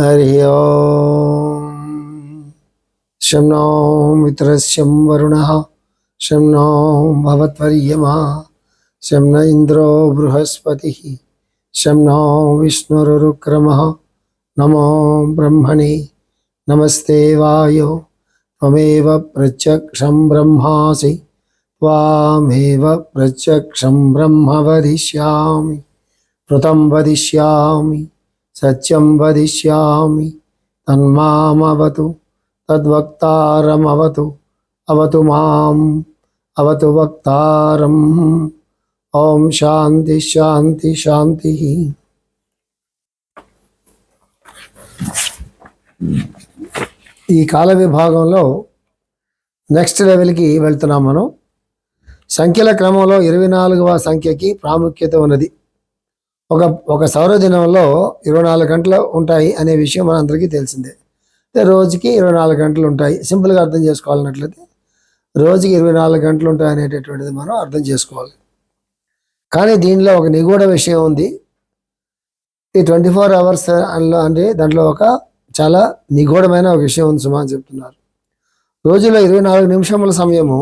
हरि ओम्। शं नो मित्रस्यं वरुणः, शं नो भवत्वर्यमा शं न इन्द्रो बृहस्पतिः, शं नो नमो ब्रह्मणे, नमस्ते वायो, त्वमेव प्रत्यक्षं ब्रह्मासि, त्वामेव प्रत्यक्षं ब्रह्म वदिष्यामि कृतं वदिष्यामि। సత్యం వదిష్యామి తన్మామవతు తద్వక్తారమవతు అవతు మాం అవతు వక్తారం ఓం శాంతి శాంతి శాంతి ఈ కాల విభాగంలో నెక్స్ట్ లెవెల్కి వెళ్తున్నాం మనం. సంఖ్యల క్రమంలో ఇరవై నాలుగవ సంఖ్యకి ప్రాముఖ్యత ఉన్నది. ఒక ఒక సౌర దినంలో ఇరవై నాలుగు గంటలు ఉంటాయి అనే విషయం మనందరికీ తెలిసిందే. అంటే రోజుకి ఇరవై నాలుగు గంటలు ఉంటాయి. సింపుల్గా అర్థం చేసుకోవాలన్నట్లయితే రోజుకి ఇరవై నాలుగు గంటలు ఉంటాయి అనేటటువంటిది మనం అర్థం చేసుకోవాలి. కానీ దీనిలో ఒక నిగూఢ విషయం ఉంది. ఈ ట్వంటీ ఫోర్ అవర్స్ అందులో అంటే దాంట్లో ఒక చాలా నిగూఢమైన ఒక విషయం ఉంది సుమా అని చెప్తున్నారు. రోజులో ఇరవై నాలుగు నిమిషముల సమయము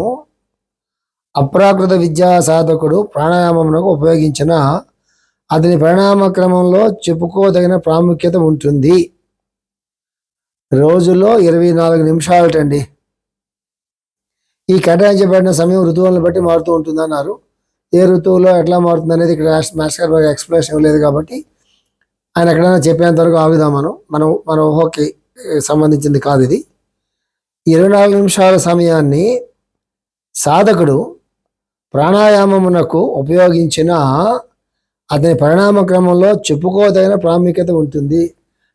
అప్రాకృత విద్యా సాధకుడు ప్రాణాయామమునకు ఉపయోగించిన అతని పరిణామ క్రమంలో చెప్పుకోదగిన ప్రాముఖ్యత ఉంటుంది. రోజులో ఇరవై నాలుగు నిమిషాలటండి. ఈ కేటాయించబడిన సమయం ఋతువులను బట్టి మారుతూ ఉంటుంది అన్నారు ఏ ఋతువులో ఎట్లా మారుతుంది అనేది ఇక్కడ మాస్టర్ గారు ఎక్స్ప్లెనేషన్ ఇవ్వలేదు కాబట్టి ఆయన ఎక్కడైనా చెప్పేంత వరకు ఆగుదాం మనం. మనం మన ఊహకి సంబంధించింది కాదు ఇది. ఇరవై నాలుగు నిమిషాల సమయాన్ని సాధకుడు ప్రాణాయామమునకు ఉపయోగించిన అతని పరిణామ క్రమంలో చెప్పుకోదగిన ప్రాముఖ్యత ఉంటుంది.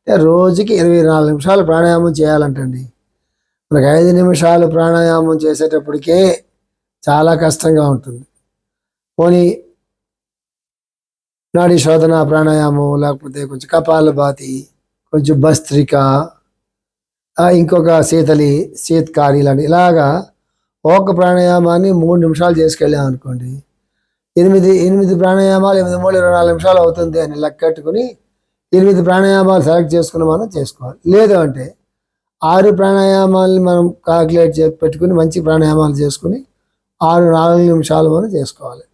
రోజుకి ఇరవై నాలుగు నిమిషాలు ప్రాణాయామం చేయాలంటండి. మనకు ఐదు నిమిషాలు ప్రాణాయామం చేసేటప్పటికే చాలా కష్టంగా ఉంటుంది. పోనీ నాడి శోధన ప్రాణాయామం లేకపోతే కొంచెం కపాలభాతి కొంచెం భస్త్రిక ఇంకొక శీతలి శీత్కారి ఇలాంటి ఇలాగా ఒక ప్రాణాయామాన్ని మూడు నిమిషాలు చేసుకెళ్ళాం అనుకోండి ఎనిమిది ఎనిమిది ప్రాణాయామాలు ఎనిమిది మూడు ఇరవై నాలుగు నిమిషాలు అవుతుంది అని లెక్కట్టుకుని ఎనిమిది ప్రాణాయామాలు సెలెక్ట్ చేసుకుని మనం చేసుకోవాలి. లేదు అంటే ఆరు ప్రాణాయామాలని మనం కాలిక్యులేట్ చేసి పెట్టుకుని మంచి ప్రాణాయామాలు చేసుకుని ఆరు నాలుగు నిమిషాలు మనం చేసుకోవాలి.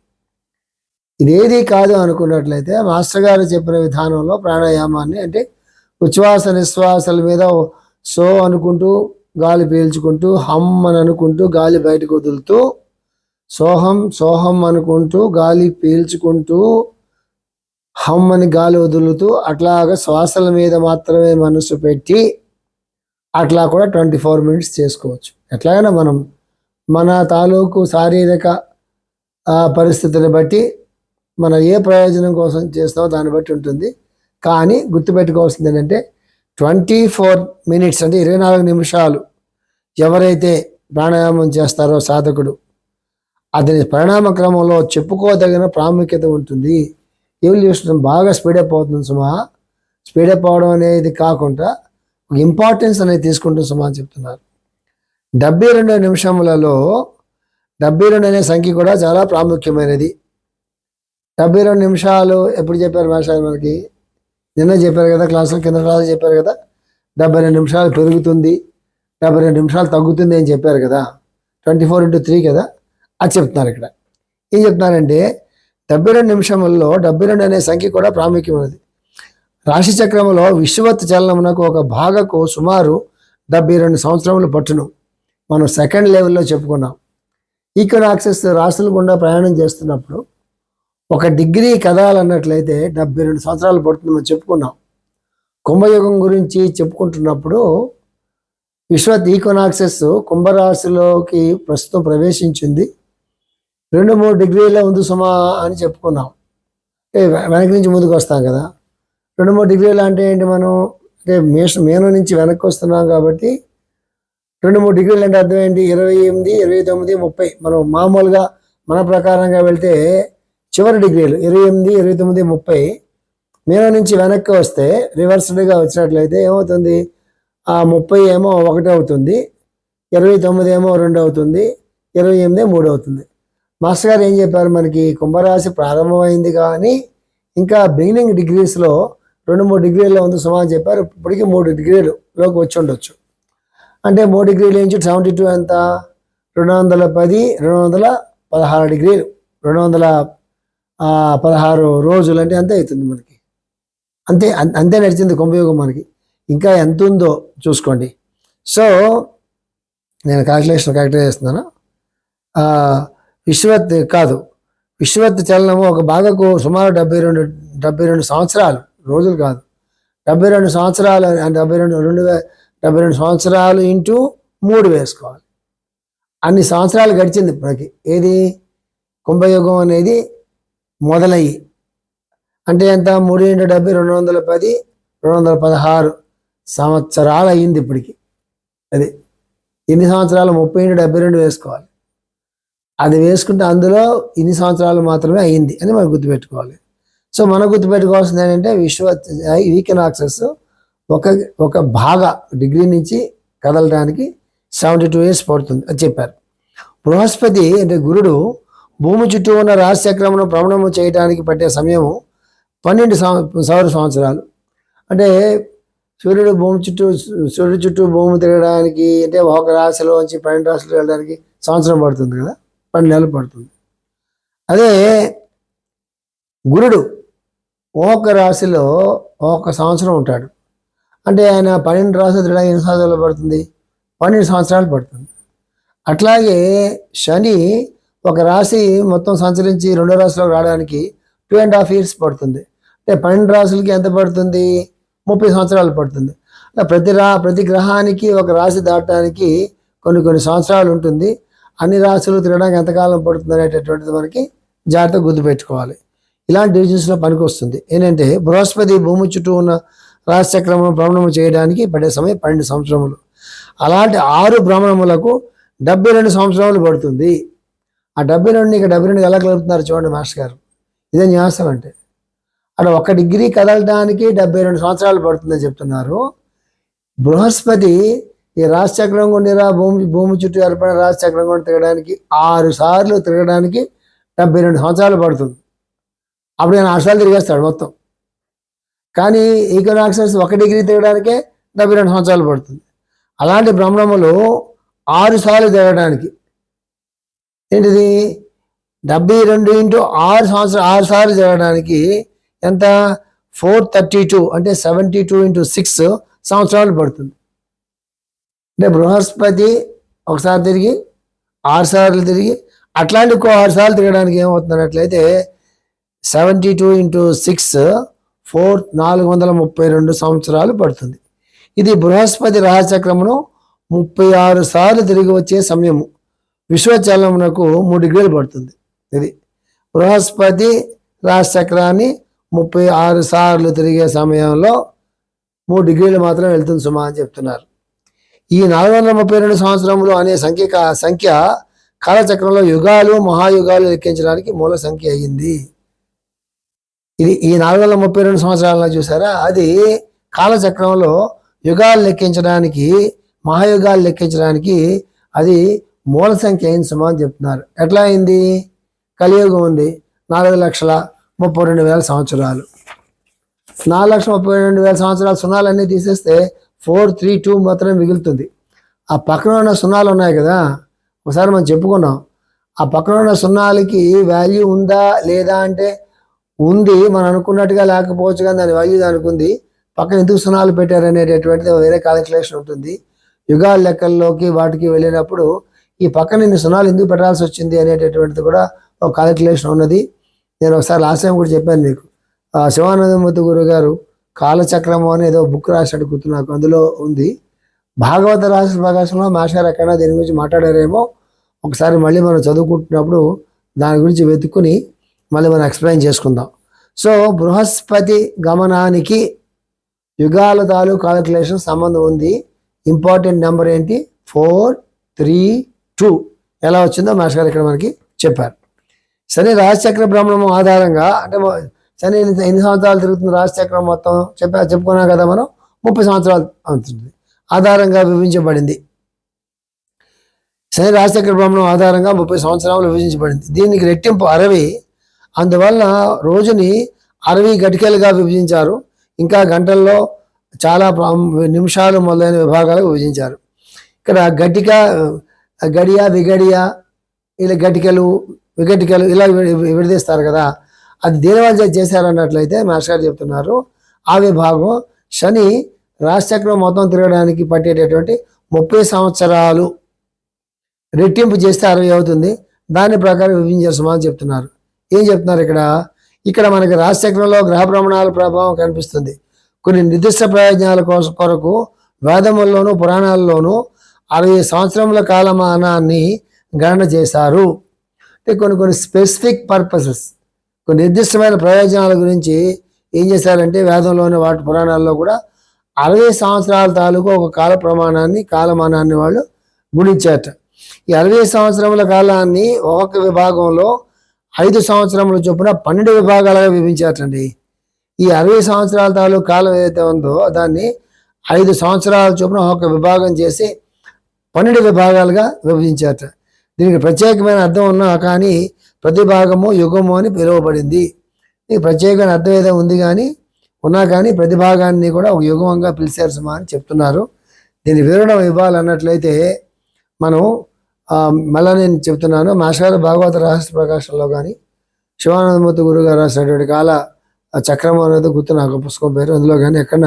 ఇదేది కాదు అనుకున్నట్లయితే మాస్టర్ గారు చెప్పిన విధానంలో ప్రాణాయామాన్ని అంటే ఉచ్ఛ్వాస నిశ్వాసాల మీద సో అనుకుంటూ గాలి పీల్చుకుంటూ హమ్ అని అనుకుంటూ గాలి బయటకు వదులుతూ సోహం సోహం అనుకుంటూ గాలి పీల్చుకుంటూ హమ్ అని గాలి వదులుతూ అట్లాగా శ్వాసల మీద మాత్రమే మనసు పెట్టి అట్లా కూడా ట్వంటీ ఫోర్ మినిట్స్ చేసుకోవచ్చు. ఎట్లాగైనా మనం మన తాలూకు శారీరక పరిస్థితిని బట్టి మన ఏ ప్రయోజనం కోసం చేస్తామో దాన్ని బట్టి ఉంటుంది. కానీ గుర్తుపెట్టుకోవాల్సింది ఏంటంటే ట్వంటీ ఫోర్ మినిట్స్ అంటే ఇరవై నాలుగు నిమిషాలు ఎవరైతే ప్రాణాయామం చేస్తారో సాధకుడు అతని పరిణామ క్రమంలో చెప్పుకోదగిన ప్రాముఖ్యత ఉంటుంది. ఎవల్యూషన్ బాగా స్పీడప్ అవుతుంది సుమా. స్పీడప్ అవడం అనేది కాకుండా ఒక ఇంపార్టెన్స్ అనేది తీసుకుంటుంది సుమా అని చెప్తున్నారు. డెబ్బై రెండు నిమిషములలో డెబ్బై రెండు అనే సంఖ్య కూడా చాలా ప్రాముఖ్యమైనది. డెబ్బై రెండు నిమిషాలు ఎప్పుడు చెప్పారు మాస్టర్ మనకి? నిన్న చెప్పారు కదా క్లాసులో కింద క్లాస్ చెప్పారు కదా. డెబ్బై రెండు నిమిషాలు పెరుగుతుంది. డెబ్బై రెండు నిమిషాలు తగ్గుతుంది అని చెప్పారు కదా. ట్వంటీ ఫోర్ ఇంటూ త్రీ కదా. అది చెప్తున్నారు ఇక్కడ. ఏం చెప్తున్నారంటే డెబ్బై రెండు నిమిషముల్లో డెబ్బై రెండు అనే సంఖ్య కూడా ప్రాముఖ్యమైనది. రాశి చక్రంలో విశ్వత్ చలనమునకు ఒక భాగకు సుమారు డెబ్బై రెండు సంవత్సరములు పట్టును. మనం సెకండ్ లెవెల్లో చెప్పుకున్నాం. ఈక్వనాక్సెస్ రాశుల గుండా ప్రయాణం చేస్తున్నప్పుడు ఒక డిగ్రీ కదాలన్నట్లయితే డెబ్బై రెండు సంవత్సరాలు పడుతుంది మనం చెప్పుకున్నాం. కుంభయుగం గురించి చెప్పుకుంటున్నప్పుడు విశ్వత్ ఈకోనాక్సెస్ కుంభరాశిలోకి ప్రస్తుతం ప్రవేశించింది. రెండు మూడు డిగ్రీల ఉంది సుమా అని చెప్పుకున్నాం. అంటే వెనక నుంచి ముందుకు వస్తాం కదా. రెండు మూడు డిగ్రీలు అంటే ఏంటి మనం? అంటే మేష మేను నుంచి వెనక్కి వస్తున్నాం కాబట్టి రెండు మూడు డిగ్రీలు అంటే అర్థం ఏంటి? ఇరవై ఎనిమిది ఇరవై తొమ్మిది ముప్పై. మనం మామూలుగా మన ప్రకారంగా వెళ్తే చివరి డిగ్రీలు ఇరవై ఎనిమిది ఇరవై తొమ్మిది ముప్పై. మేనో నుంచి వెనక్కి వస్తే రివర్స్డ్గా వచ్చినట్లయితే ఏమవుతుంది? ఆ ముప్పై ఏమో ఒకటి అవుతుంది ఇరవై తొమ్మిది ఏమో రెండు అవుతుంది ఇరవై ఎనిమిది మూడు అవుతుంది. మాస్టర్ గారు ఏం చెప్పారు? మనకి కుంభరాశి ప్రారంభమైంది కానీ ఇంకా బిగినింగ్ డిగ్రీస్లో రెండు మూడు డిగ్రీల్లో ఉంది సుమా అని చెప్పారు. ఇప్పటికీ మూడు డిగ్రీలులోకి వచ్చి ఉండొచ్చు. అంటే మూడు డిగ్రీలు ఏంచి సెవెంటీ టూ ఎంత? రెండు వందల పది రెండు వందల పదహారు డిగ్రీలు. రెండు వందల పదహారు రోజులు అంటే అంతే అవుతుంది మనకి. అంతే అంతే నడిచింది కుంభయోగం మనకి. ఇంకా ఎంత ఉందో చూసుకోండి. సో నేను క్యాల్కులేషన్ క్యాల్కులేట్ చేస్తున్నాను. విశ్వత్ కాదు విశ్వత్ చలనము ఒక బాధకు సుమారు డెబ్బై రెండు డెబ్బై రెండు సంవత్సరాలు రోజులు కాదు. డెబ్బై రెండు సంవత్సరాలు డెబ్బై రెండు రెండు వే డెబ్బై రెండు సంవత్సరాలు ఇంటూ మూడు వేసుకోవాలి. అన్ని సంవత్సరాలు గడిచింది ఇప్పటికి. ఏది? కుంభయుగం అనేది మొదలయ్యి. అంటే ఎంత? మూడు ఇంటూ డెబ్బై రెండు వందల పది రెండు వందల పదహారు సంవత్సరాలు అయ్యింది ఇప్పటికి. అది ఎన్ని సంవత్సరాలు? ముప్పై ఇంటూ డెబ్బై రెండు వేసుకోవాలి. అది వేసుకుంటే అందులో ఇన్ని సంవత్సరాలు మాత్రమే అయ్యింది అని మనం గుర్తుపెట్టుకోవాలి. సో మనం గుర్తుపెట్టుకోవాల్సింది ఏంటంటే విశ్వ వీకెనాక్సెస్ ఒక ఒక భాగ డిగ్రీ నుంచి కదలడానికి సెవెంటీ టూ ఇయర్స్ పడుతుంది అని చెప్పారు. బృహస్పతి అంటే గురుడు భూమి చుట్టూ ఉన్న రాశిచక్రమును భ్రమణము చేయడానికి పట్టే సమయము పన్నెండు సౌర సంవత్సరాలు. అంటే సూర్యుడు భూమి చుట్టూ సూర్యుడు చుట్టూ భూమి తిరగడానికి అంటే ఒక రాశిలో నుంచి పన్నెండు రాశులు వెళ్ళడానికి సంవత్సరం పడుతుంది కదా. పన్నెండు నెలలు పడుతుంది. అదే గురుడు ఒక రాశిలో ఒక సంవత్సరం ఉంటాడు. అంటే ఆయన పన్నెండు రాశులు ఎన్ని సంవత్సరాలు పడుతుంది? పన్నెండు సంవత్సరాలు పడుతుంది. అట్లాగే శని ఒక రాశి మొత్తం సంచరించి రెండో రాశిలోకి రావడానికి టూ అండ్ హాఫ్ ఇయర్స్ పడుతుంది. అంటే పన్నెండు రాశులకి ఎంత పడుతుంది? ముప్పై సంవత్సరాలు పడుతుంది. ప్రతి రా ప్రతి గ్రహానికి ఒక రాశి దాటడానికి కొన్ని కొన్ని సంవత్సరాలు ఉంటుంది. అన్ని రాశులు తిరగడానికి ఎంతకాలం పడుతుంది అనేటటువంటిది మనకి జాగ్రత్తగా గుర్తుపెట్టుకోవాలి. ఇలాంటి డివిజన్స్లో పనికి వస్తుంది ఏంటంటే బృహస్పతి భూమి చుట్టూ ఉన్న రాశి భ్రమణము చేయడానికి పడే సమయం పన్నెండు సంవత్సరములు. అలాంటి ఆరు భ్రమణములకు డెబ్బై రెండు సంవత్సరాలు పడుతుంది. ఆ డెబ్బై రెండు ఇక డెబ్బై రెండు ఎలా కలుపుతున్నారు చూడండి మాస్టర్ గారు. ఇదే న్యాసం అంటే. అక్కడ ఒక డిగ్రీ కదలడానికి డెబ్బై రెండు సంవత్సరాలు పడుతుందని చెప్తున్నారు. బృహస్పతి ఈ రాశిచక్రం గుండిరా భూమి భూమి చుట్టూ ఏర్పడిన రాశిచక్రం గుండా తిరగడానికి ఆరు సార్లు తిరగడానికి డెబ్బై రెండు సంవత్సరాలు పడుతుంది. అప్పుడు నేను ఆరు సార్లు తిరిగేస్తాడు మొత్తం. కానీ ఈకోనాక్సెస్ ఒక డిగ్రీ తిరగడానికే డెబ్బై రెండు సంవత్సరాలు పడుతుంది. అలాంటి భ్రమణములు ఆరు సార్లు తిరగడానికి ఏంటిది? డెబ్బై రెండు ఇంటూ ఆరు సంవత్సరం ఆరు సార్లు తిరగడానికి ఎంత? ఫోర్ థర్టీ టూ అంటే సెవెంటీ టూ ఇంటూ సిక్స్ సంవత్సరాలు పడుతుంది. అంటే బృహస్పతి ఒకసారి తిరిగి ఆరు సార్లు తిరిగి అట్లాంటి ఇంకో ఆరు సార్లు తిరగడానికి ఏమవుతున్నట్లయితే seventy two into six four నాలుగు వందల ముప్పై రెండు సంవత్సరాలు పడుతుంది. ఇది బృహస్పతి రాజచక్రమును ముప్పై ఆరు సార్లు తిరిగి వచ్చే సమయము. విశ్వచలనమునకు మూడు డిగ్రీలు పడుతుంది. ఇది బృహస్పతి రాశిచక్రాన్ని ముప్పై ఆరు సార్లు తిరిగే సమయంలో మూడు డిగ్రీలు మాత్రం వెళ్తుంది సుమా అని చెప్తున్నారు. ఈ నాలుగు వందల ముప్పై రెండు సంవత్సరములు అనే సంఖ్య సంఖ్య కాలచక్రంలో యుగాలు మహాయుగాలు లెక్కించడానికి మూల సంఖ్య అయ్యింది. ఇది ఈ నాలుగు వందల ముప్పై రెండు సంవత్సరాలను చూసారా? అది కాలచక్రంలో యుగాలు లెక్కించడానికి మహాయుగాలు లెక్కించడానికి అది మూల సంఖ్య అయింది సుమా అని చెప్తున్నారు. ఎట్లా అయింది? కలియుగం ఉంది. నాలుగు లక్షల ముప్పై రెండు వేల సంవత్సరాలు. నాలుగు లక్షల ముప్పై రెండు వేల సంవత్సరాలు సున్నాలన్నీ తీసేస్తే ఫోర్ త్రీ టూ మాత్రమే మిగులుతుంది. ఆ పక్కన ఉన్న సున్నాలు ఉన్నాయి కదా ఒకసారి మనం చెప్పుకున్నాం ఆ పక్కన ఉన్న సున్నాలకి వాల్యూ ఉందా లేదా అంటే ఉంది మనం అనుకున్నట్టుగా లేకపోవచ్చు కానీ దాని వాల్యూ దానికి ఉంది. పక్కన ఎందుకు సున్నాలు పెట్టారు అనేటటువంటిది వేరే కాలిక్యులేషన్ ఉంటుంది. యుగాల లెక్కల్లోకి వాటికి వెళ్ళినప్పుడు ఈ పక్కన ఇన్ని సున్నాలు ఎందుకు పెట్టాల్సి వచ్చింది అనేటటువంటిది కూడా ఒక కాలిక్యులేషన్ ఉన్నది. నేను ఒకసారి లాస్ట్ టైం కూడా చెప్పాను మీకు. శివానందమూర్తి గురువు గారు కాలచక్రము అని ఏదో బుక్ రాశాడు గుర్తు నాకు. అందులో ఉంది. భాగవత రాశి ప్రకాశంలో మాస్టర్ ఎక్కడైనా దీని గురించి మాట్లాడారేమో? ఒకసారి మళ్ళీ మనం చదువుకుంటున్నప్పుడు దాని గురించి వెతుక్కుని మళ్ళీ మనం ఎక్స్ప్లెయిన్ చేసుకుందాం. సో బృహస్పతి గమనానికి యుగాల తాలూ కాలిక్యులేషన్ సంబంధం ఉంది. ఇంపార్టెంట్ నెంబర్ ఏంటి? ఫోర్ త్రీ టూ ఎలా వచ్చిందో మాస్టర్ గారు ఇక్కడ మనకి చెప్పారు. సరే రాజచక్ర భ్రమణం ఆధారంగా అంటే శని ఎన్ని ఎన్ని సంవత్సరాలు తిరుగుతుంది? రాశిచక్రం మొత్తం చెప్పా చెప్పుకున్నాం కదా మనం. ముప్పై సంవత్సరాలు అవుతుంది. ఆధారంగా విభజించబడింది. శని రాశిచక్ర భ్రమణం ఆధారంగా ముప్పై సంవత్సరాలు విభజించబడింది. దీనికి రెట్టింపు అరవై. అందువల్ల రోజుని అరవై గటికలుగా విభజించారు. ఇంకా గంటల్లో చాలా నిమిషాలు మొదలైన విభాగాలకు విభజించారు. ఇక్కడ గట్టిక గడియ విగడియ ఇలా గటికలు విగటికలు ఇలా విడదీస్తారు కదా. అది దేనివల్ల చేశారన్నట్లయితే మాస్టర్ గారు చెప్తున్నారు. ఆ విభాగం శని రాశిచక్రం మొత్తం తిరగడానికి పట్టేటటువంటి ముప్పై సంవత్సరాలు రెట్టింపు చేస్తే అరవై అవుతుంది. దాని ప్రకారం విభజించారు చెప్తున్నారు. ఏం చెప్తున్నారు ఇక్కడ? ఇక్కడ మనకి రాశిచక్రంలో గ్రహ భ్రమణాల ప్రభావం కనిపిస్తుంది. కొన్ని నిర్దిష్ట ప్రయోజనాల కోసం కొరకు వేదముల్లోనూ పురాణాల్లోనూ అరవై సంవత్సరముల కాలమానాన్ని గణన చేశారు. అంటే కొన్ని కొన్ని స్పెసిఫిక్ పర్పసెస్ కొన్ని నిర్దిష్టమైన ప్రయోజనాల గురించి ఏం చేశారంటే వేదంలోని వాటి పురాణాల్లో కూడా అరవై సంవత్సరాల తాలూకు ఒక కాల ప్రమాణాన్ని కాలమానాన్ని వాళ్ళు గుణించారట. ఈ అరవై సంవత్సరముల కాలాన్ని ఒక్కొక్క విభాగంలో ఐదు సంవత్సరముల చొప్పున పన్నెండు విభాగాలుగా విభజించారటండి. ఈ అరవై సంవత్సరాల తాలూకు కాలం ఏదైతే ఉందో దాన్ని ఐదు సంవత్సరాల చొప్పున ఒక విభాగం చేసి పన్నెండు విభాగాలుగా విభజించారట. దీనికి ప్రత్యేకమైన అర్థం ఉన్నా కానీ ప్రతి భాగము యుగము అని పిలువబడింది. నీకు ప్రత్యేకమైన అర్థం ఏదో ఉంది కానీ ఉన్నా కానీ ప్రతి భాగాన్ని కూడా ఒక యుగంగా పిలిచారు సుమా అని చెప్తున్నారు. దీని వివరణ ఇవ్వాలన్నట్లయితే మనం మళ్ళా నేను చెప్తున్నాను. మాస్టర్ భాగవత రహస్య ప్రకాశంలో కానీ శివానందమూర్తి గురువు గారు రాసినటువంటి కాల చక్రం అనేది గుర్తు నాకు పుస్తకం పేరు. అందులో కానీ ఎక్కడ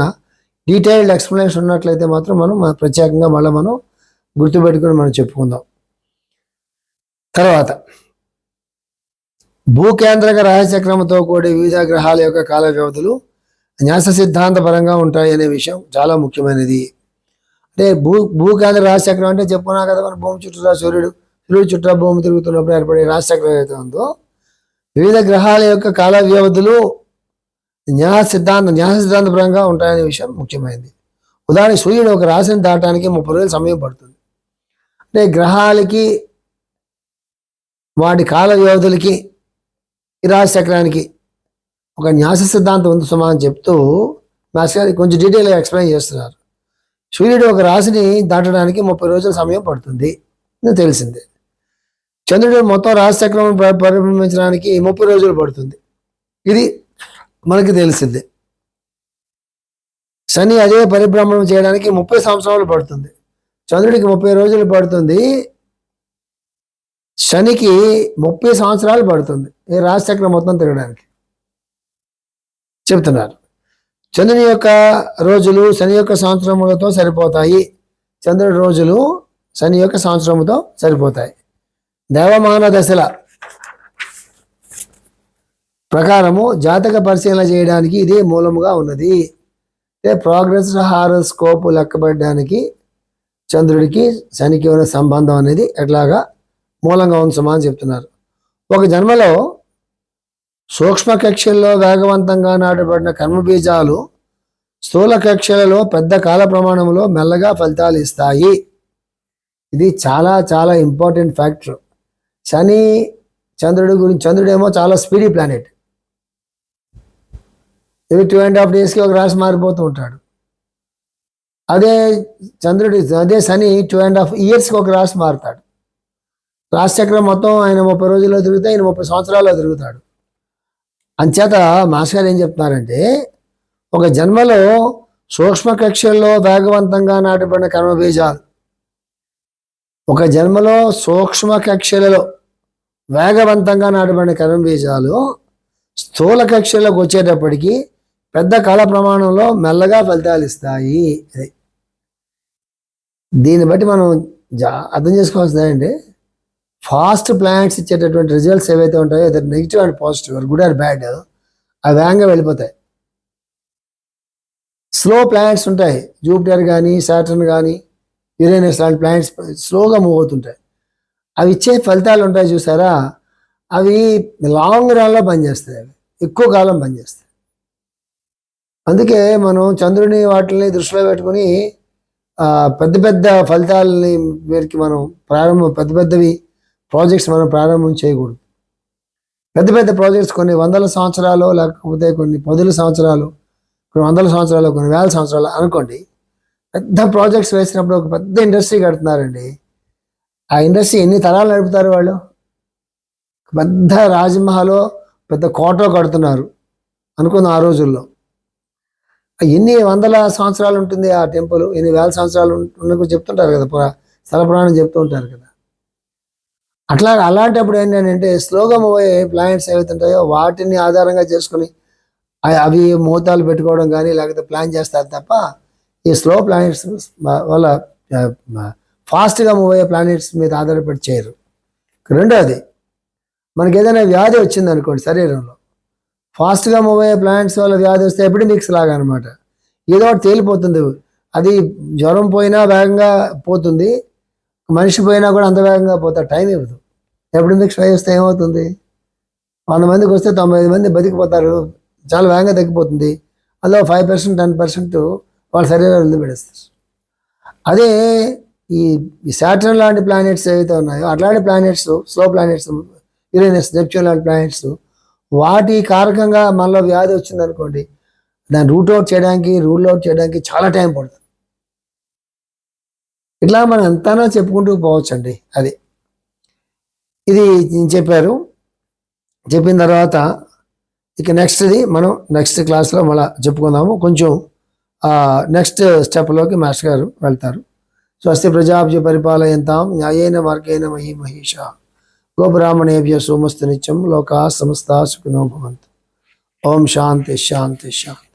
డీటెయిల్డ్ ఎక్స్ప్లెనేషన్ ఉన్నట్లయితే మాత్రం మనం ప్రత్యేకంగా మళ్ళీ మనం గుర్తుపెట్టుకుని మనం చెప్పుకుందాం. తర్వాత భూకేంద్రక రహస్యక్రమంతో కూడి వివిధ గ్రహాల యొక్క కాల వ్యవధులు న్యాస సిద్ధాంతపరంగా ఉంటాయి అనే విషయం చాలా ముఖ్యమైనది. అంటే భూ భూకేంద్ర రాశిచక్రం అంటే చెప్పుకున్నా కదా మన భూమి చుట్టూ సూర్యుడు సూర్యుడు చుట్టూ భూమి తిరుగుతున్నప్పుడు ఏర్పడే రాశిచక్రం ఏదైతే ఉందో వివిధ గ్రహాల యొక్క కాల వ్యవధులు న్యాయ సిద్ధాంతం న్యాస సిద్ధాంత పరంగా ఉంటాయనే విషయం ముఖ్యమైనది. ఉదాహరణ సూర్యుడు ఒక రాశిని దాటానికి ముప్పై రోజులు సమయం పడుతుంది. అంటే గ్రహాలకి వాటి కాల వ్యవధులకి ఈ రాశి చక్రానికి ఒక న్యాస సిద్ధాంతం ఉంది సుమా అని చెప్తూ మాస్టర్ గారు కొంచెం డీటెయిల్గా ఎక్స్ప్లెయిన్ చేస్తున్నారు. సూర్యుడు ఒక రాశిని దాటడానికి ముప్పై రోజుల సమయం పడుతుంది ఇది తెలిసిందే. చంద్రుడు మొత్తం రాశి చక్రం పరిభ్రమించడానికి ముప్పై రోజులు పడుతుంది. ఇది మనకి తెలిసిందే. శని అదే పరిభ్రమణం చేయడానికి ముప్పై సంవత్సరాలు పడుతుంది. చంద్రుడికి ముప్పై రోజులు పడుతుంది. శనికి ముప్పై సంవత్సరాలు పడుతుంది. ఈ రాశి చక్రం మొత్తం తిరగడానికి. చెప్తున్నారు. చంద్రుని యొక్క రోజులు శని యొక్క సంవత్సరములతో సరిపోతాయి. చంద్రుడి రోజులు శని యొక్క సంవత్సరముతో సరిపోతాయి. దేవమాన దశల ప్రకారము జాతక పరిశీలన చేయడానికి ఇదే మూలముగా ఉన్నది. అంటే ప్రోగ్రెస్ హారోస్కోప్ లెక్కబడడానికి చంద్రుడికి శనికి ఉన్న సంబంధం అనేది ఎట్లాగా మూలంగా ఉంది అని చెప్తున్నారు. ఒక జన్మలో సూక్ష్మ కక్షల్లో వేగవంతంగా నాటబడిన కర్మబీజాలు స్థూల కక్షలలో పెద్ద కాల ప్రమాణంలో మెల్లగా ఫలితాలు ఇస్తాయి. ఇది చాలా చాలా ఇంపార్టెంట్ ఫ్యాక్టర్. శని చంద్రుడి గురించి చంద్రుడేమో చాలా స్పీడీ ప్లానెట్. ఇవి టూ అండ్ హాఫ్ డేస్కి ఒక రాశి మారిపోతూ ఉంటాడు. అదే చంద్రుడి అదే శని టూ అండ్ హాఫ్ ఇయర్స్కి ఒక రాశి మారుతాడు. రాశిచక్రం మొత్తం ఆయన ముప్పై రోజుల్లో తిరిగితే ఆయన ముప్పై సంవత్సరాల్లో తిరుగుతాడు. అంచేత మాస్ గారు ఏం చెప్తున్నారంటే ఒక జన్మలో సూక్ష్మ కక్షల్లో వేగవంతంగా నాటబడిన కర్మబీజాలు. ఒక జన్మలో సూక్ష్మ కక్షలలో వేగవంతంగా నాటబడిన కర్మబీజాలు స్థూల కక్షలకు వచ్చేటప్పటికి పెద్ద కాల ప్రమాణంలో మెల్లగా ఫలితాలు ఇస్తాయి అది దీన్ని బట్టి మనం జా అర్థం చేసుకోవాల్సింది ఏంటంటే ఫాస్ట్ ప్లానెట్స్ ఇచ్చేటటువంటి రిజల్ట్స్ ఏవైతే ఉంటాయో అది negative and positive good or bad అవి వేగంగా వెళ్ళిపోతాయి. స్లో ప్లానెట్స్ ఉంటాయి. జూపిటర్ కానీ సాటర్న్ కానీ యురేనస్ లాంటి ప్లానెట్స్ స్లోగా మూవ్ అవుతుంటాయి. అవి ఇచ్చే ఫలితాలు ఉంటాయి చూసారా? అవి లాంగ్ రన్లో పనిచేస్తాయి అవి. ఎక్కువ కాలం పనిచేస్తాయి. అందుకే మనం చంద్రుని వాటిని దృష్టిలో పెట్టుకుని పెద్ద పెద్ద ఫలితాలని వీరికి మనం ప్రారంభం పెద్ద పెద్దవి ప్రాజెక్ట్స్ మనం ప్రారంభం చేయకూడదు. పెద్ద పెద్ద ప్రాజెక్ట్స్ కొన్ని వందల సంవత్సరాలు లేకపోతే కొన్ని పదుల సంవత్సరాలు కొన్ని వందల సంవత్సరాలు కొన్ని వేల సంవత్సరాలు అనుకోండి. పెద్ద ప్రాజెక్ట్స్ వేసినప్పుడు ఒక పెద్ద ఇండస్ట్రీ కడుతున్నారండి. ఆ ఇండస్ట్రీ ఎన్ని తరాలు నడుపుతారు వాళ్ళు? పెద్ద రాజమహలో పెద్ద కోట కడుతున్నారు అనుకుందాం ఆ రోజుల్లో. ఎన్ని వందల సంవత్సరాలు ఉంటుంది ఆ టెంపుల్ ఎన్ని వేల సంవత్సరాలు ఉన్నట్టు చెప్తుంటారు కదా స్థల పురాణం చెప్తూ ఉంటారు కదా. అట్లా అలాంటప్పుడు ఏంటంటే స్లోగా మూవ్ ప్లాంట్స్ ఏవైతే ఉంటాయో వాటిని ఆధారంగా చేసుకుని అవి మూతాలు పెట్టుకోవడం కానీ లేకపోతే ప్లాన్ చేస్తారు తప్ప ఈ స్లో ప్లానెట్స్ వల్ల ఫాస్ట్గా మూవ్ అయ్యే ప్లానెట్స్ మీద ఆధారపడి చేయరు. రెండోది మనకి ఏదైనా వ్యాధి వచ్చింది అనుకోండి శరీరంలో. ఫాస్ట్గా మూవ్ అయ్యే ప్లాంట్స్ వల్ల వ్యాధి వస్తే ఎపిడమిక్స్ లాగా అనమాట ఏదో ఒకటి తేలిపోతుంది. అది జ్వరం పోయినా వేగంగా పోతుంది. మనిషి పోయినా కూడా అంత వేగంగా పోతా టైం ఇవ్వదు. ఎపిడమిక్స్ ట్రై వస్తే ఏమవుతుంది? వంద మందికి వస్తే తొంభై ఐదు మంది బతికిపోతారు. చాలా వేగంగా తగ్గిపోతుంది. అందులో ఫైవ్ పర్సెంట్ టెన్ పర్సెంట్ వాళ్ళ శరీరాలు నిలబెడేస్తారు అదే ఈ శాటర్న్ లాంటి ప్లానెట్స్ ఏవైతే ఉన్నాయో అట్లాంటి planets slow planets Uranus Neptune లాంటి ప్లానెట్స్ వాటి కారకంగా మనలో వ్యాధి వచ్చింది అనుకోండి దాన్ని రూట్ అవుట్ చేయడానికి రూల్ అవుట్ చేయడానికి చాలా టైం పడుతుంది. ఇట్లా మనం ఎంతనో చెప్పుకుంటూ పోవచ్చండి అది. ఇది చెప్పారు. చెప్పిన తర్వాత ఇక నెక్స్ట్ది మనం నెక్స్ట్ క్లాస్లో మళ్ళీ చెప్పుకుందాము. కొంచెం నెక్స్ట్ స్టెప్లోకి మాస్టర్ గారు వెళ్తారు. స్వస్తి ప్రజాభ్య పరిపాలయంతాం న్యాయేన మార్గేణ మహి మహిష. గోబ్రాహ్మణేభ్య సోమస్తు నిత్యం లోకా సమస్త సుఖినో భవంతు. ఓం శాంతి శాంతి శాంతి.